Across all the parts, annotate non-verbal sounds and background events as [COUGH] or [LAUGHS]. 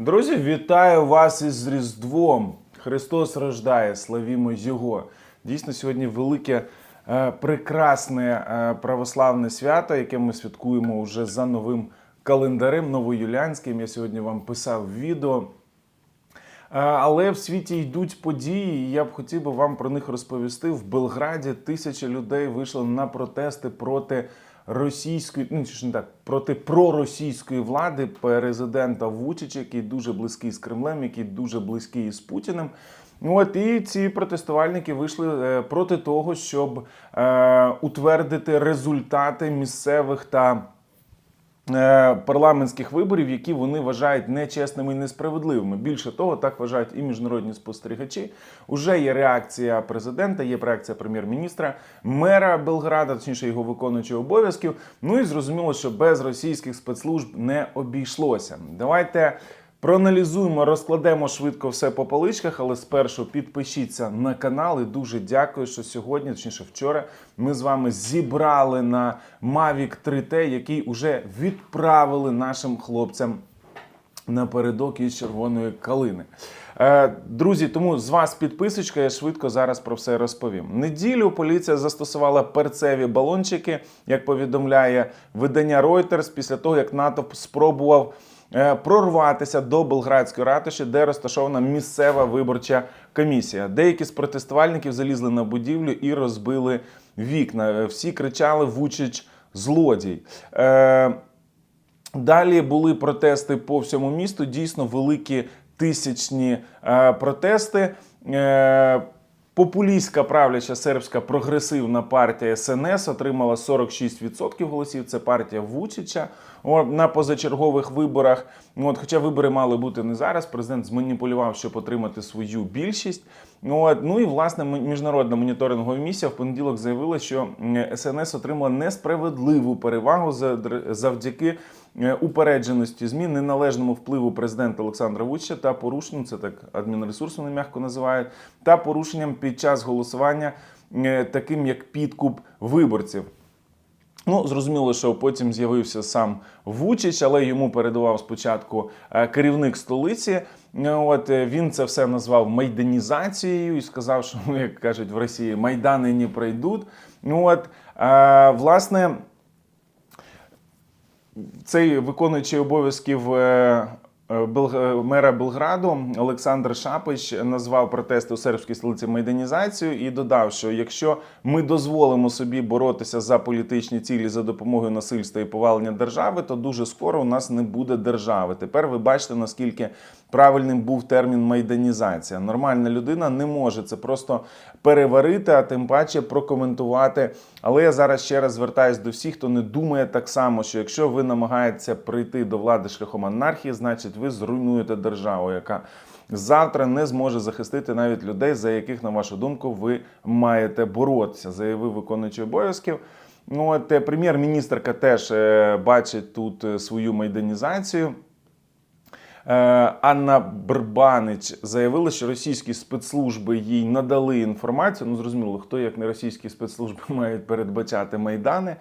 Друзі, вітаю вас із Різдвом. Христос рождає, славімо Його. Дійсно, сьогодні велике, е, прекрасне е, православне свято, яке ми святкуємо вже за новим календарем новоюліанським. Я сьогодні вам писав відео. Е, Але в світі йдуть події, і я б хотів би вам про них розповісти. В Белграді тисячі людей вийшли на протести проти російської, ну чи ж не так, проти проросійської влади президента Вучич, який дуже близький з Кремлем, який дуже близький з Путіним. Ну, От і ці протестувальники вийшли е, проти того, щоб е, утвердити результати місцевих та парламентських виборів, які вони вважають нечесними і несправедливими. Більше того, так вважають і міжнародні спостерігачі. Уже є реакція президента, є реакція прем'єр-міністра, мера Белграда, точніше його виконуючого обов'язків. Ну і зрозуміло, що без російських спецслужб не обійшлося. Давайте. Проаналізуємо, розкладемо швидко все по поличках, але спершу підпишіться на канал. І дуже дякую, що сьогодні, точніше вчора, ми з вами зібрали на Mavic 3T, який вже відправили нашим хлопцям напередок із червоної калини. Е, Друзі, тому з вас підписочка, я швидко зараз про все розповім. Неділю поліція застосувала перцеві балончики, як повідомляє видання Reuters, після того, як натовп спробував прорватися до Белградської ратуші, де розташована місцева виборча комісія. Деякі з протестувальників залізли на будівлю і розбили вікна. Е, Всі кричали Вучич злодій. Е, Далі були протести по всьому місту. Дійсно великі тисячні е, протести. Популістська правляча сербська прогресивна партія СНС отримала 46% голосів. Це партія Вучича на позачергових виборах. От, хоча вибори мали бути не зараз. Президент зманіпулював, щоб отримати свою більшість. От, ну і власне міжнародна моніторингова місія в понеділок заявила, що СНС отримала несправедливу перевагу за- завдяки упередженості ЗМІ, неналежному впливу президента Олександра Вучича та порушенням, це так адмінресурсу не м'яко називають, та порушенням під час голосування, е, таким як підкуп виборців. Ну, зрозуміло, що потім з'явився сам Вучич, але йому передавав спочатку е, керівник столиці. Е, От е, він це все назвав майданізацією і сказав, що ну, як кажуть в Росії, майдани не пройдуть. Ну от е, власне цей виконуючий обов'язків е, е, Белг- мера Белграду Олександр Шапич назвав протести у сербській столиці майданізацією і додав, що якщо ми дозволимо собі боротися за політичні цілі за допомогою насильства і повалення держави, то дуже скоро у нас не буде держави. Тепер ви бачите, наскільки правильним був термін майданізація. Нормальна людина не може це просто переварити, а тим паче прокоментувати. Але я зараз ще раз звертаюся до всіх, хто не думає так само, що якщо ви намагаєтеся прийти до влади шляхом анархії, значить ви зруйнуєте державу, яка завтра не зможе захистити навіть людей, за яких, на вашу думку, ви маєте боротися, заявив виконуючий обов'язків. Ну от е, прем'єр-міністрка теж е, бачить тут е, свою майданізацію. Е, Анна Брбанич заявила, що російські спецслужби їй надали інформацію. Ну зрозуміло, хто як не російські спецслужби [LAUGHS] мають передбачати майдани.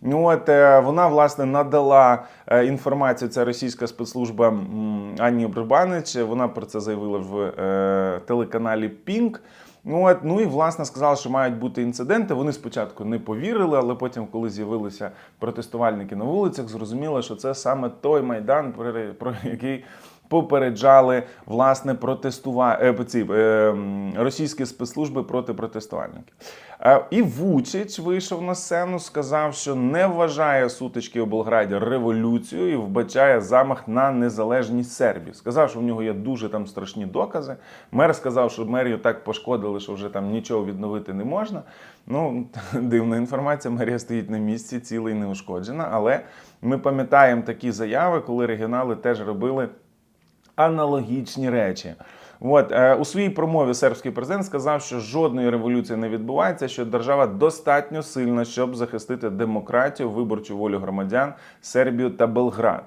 Ну от е, вона власне надала е, інформацію. Ця російська спецслужба Анні Брбанич. Вона про це заявила в телеканалі Пінк. Ну, от, ну і власне сказали, що мають бути інциденти. Вони спочатку не повірили, але потім, коли з'явилися протестувальники на вулицях, зрозуміло, що це саме той майдан, про який попереджали власне протестува... е, ці, е, російські спецслужби проти протестувальників. Е, І Вучич вийшов на сцену, сказав, що не вважає сутички у Белграді революцією і вбачає замах на незалежність Сербії. Сказав, що в нього є дуже там страшні докази. Мер сказав, що мерію так пошкодили, що вже там нічого відновити не можна. Ну, [LAUGHS] дивна інформація, мерія стоїть на місці, ціла і неушкоджена. Але ми пам'ятаємо такі заяви, коли регіонали теж робили аналогічні речі. От е, у своїй промові сербський президент сказав, що жодної революції не відбувається, що держава достатньо сильна, щоб захистити демократію, виборчу волю громадян, Сербію та Белград.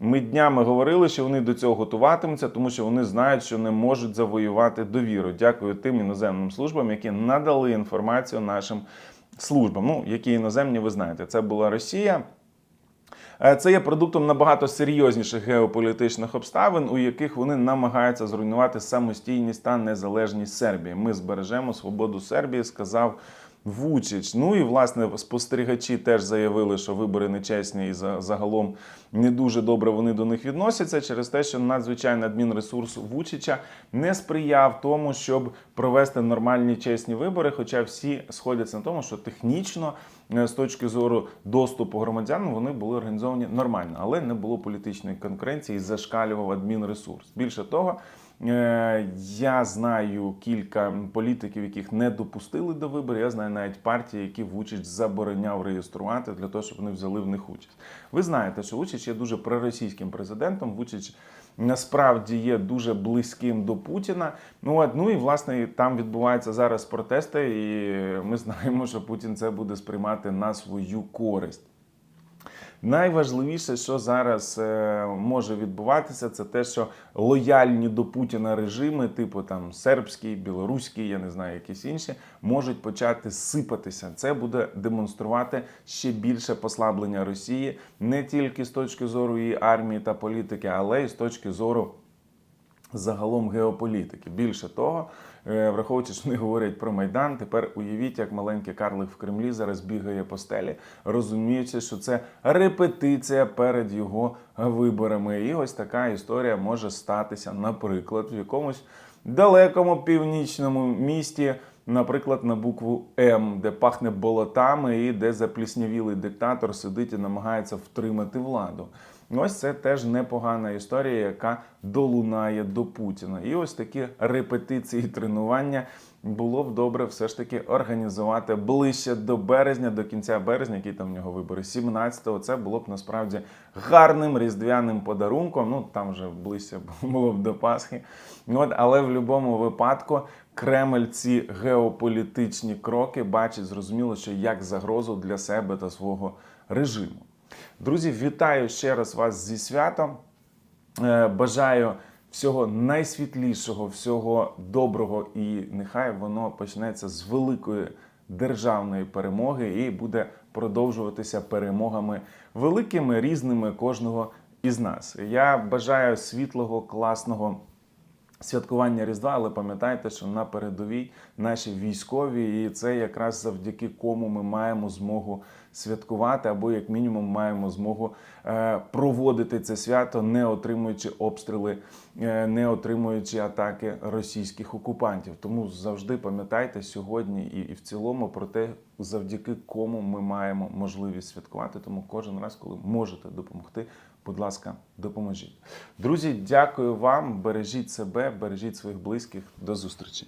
Ми днями говорили, що вони до цього готуватимуться, тому що вони знають, що не можуть завоювати довіру. Дякую тим іноземним службам, які надали інформацію нашим службам. Ну, які іноземні, ви знаєте, це була Росія. Е, Це є продуктом набагато серйозніших геополітичних обставин, у яких вони намагаються зруйнувати самостійність та незалежність Сербії. Ми збережемо свободу Сербії, сказав. Вучич. Ну і власне спостерігачі теж заявили, що вибори нечесні і за- загалом не дуже добре вони до них відносяться через те, що надзвичайний адмінресурс Вучича не сприяв тому, щоб провести нормальні чесні вибори. Хоча всі сходяться на тому, що технічно е, з точки зору доступу громадян вони були організовані нормально, але не було політичної конкуренції, зашкалював адмінресурс. Більше того. Е, Я знаю кілька політиків, яких не допустили до виборів. Я знаю навіть партії, які Вучич забороняв реєструвати для того, щоб вони взяли в них участь. Ви знаєте, що Вучич є дуже проросійським президентом. Вучич насправді є дуже близьким до Путіна. Ну от ну і власне там відбуваються зараз протести, і ми [LAUGHS] знаємо, що Путін це буде сприймати на свою користь. Найважливіше, що зараз е, може відбуватися, це те, що лояльні до Путіна режими, типу там сербський, білоруський, я не знаю, якісь інші, можуть почати сипатися. Це буде демонструвати ще більше послаблення Росії не тільки з точки зору її армії та політики, але й з точки зору загалом геополітики. Більше того, е, враховуючи, що вони говорять про Майдан, тепер уявіть, як маленький карлик в Кремлі зараз бігає по стелі, розуміючи, що це репетиція перед його виборами. І ось така історія може статися, наприклад, в якомусь далекому північному місті. Наприклад, на букву М, де пахне болотами, і де запліснявілий диктатор сидить і намагається втримати владу. Ось це теж непогана історія, яка долунає до Путіна. І ось такі репетиції тренування було б добре все ж таки організувати ближче до березня, до кінця березня, які там в нього вибори, 17-го. Це було б насправді гарним різдвяним подарунком. Ну там вже ближче [LAUGHS] було б до Пасхи. От, але в будь-якому випадку Кремль ці геополітичні кроки бачить зрозуміло, що як загрозу для себе та свого режиму. Друзі, вітаю ще раз вас зі святом. Е, Бажаю всього найсвітлішого, всього доброго, і нехай воно почнеться з великої державної перемоги і буде продовжуватися перемогами великими різними кожного із нас. Я бажаю світлого, класного святкування Різдва, але пам'ятайте, що на передовій наші військові, і це якраз завдяки кому ми маємо змогу святкувати, або як мінімум маємо змогу е, проводити це свято, не отримуючи обстріли, е, не отримуючи атаки російських окупантів. Тому завжди пам'ятайте сьогодні і, і в цілому про те, завдяки кому ми маємо можливість святкувати. Тому кожен раз, коли можете допомогти, будь ласка, допоможіть. Друзі, дякую вам. Бережіть себе, бережіть своїх близьких. До зустрічі.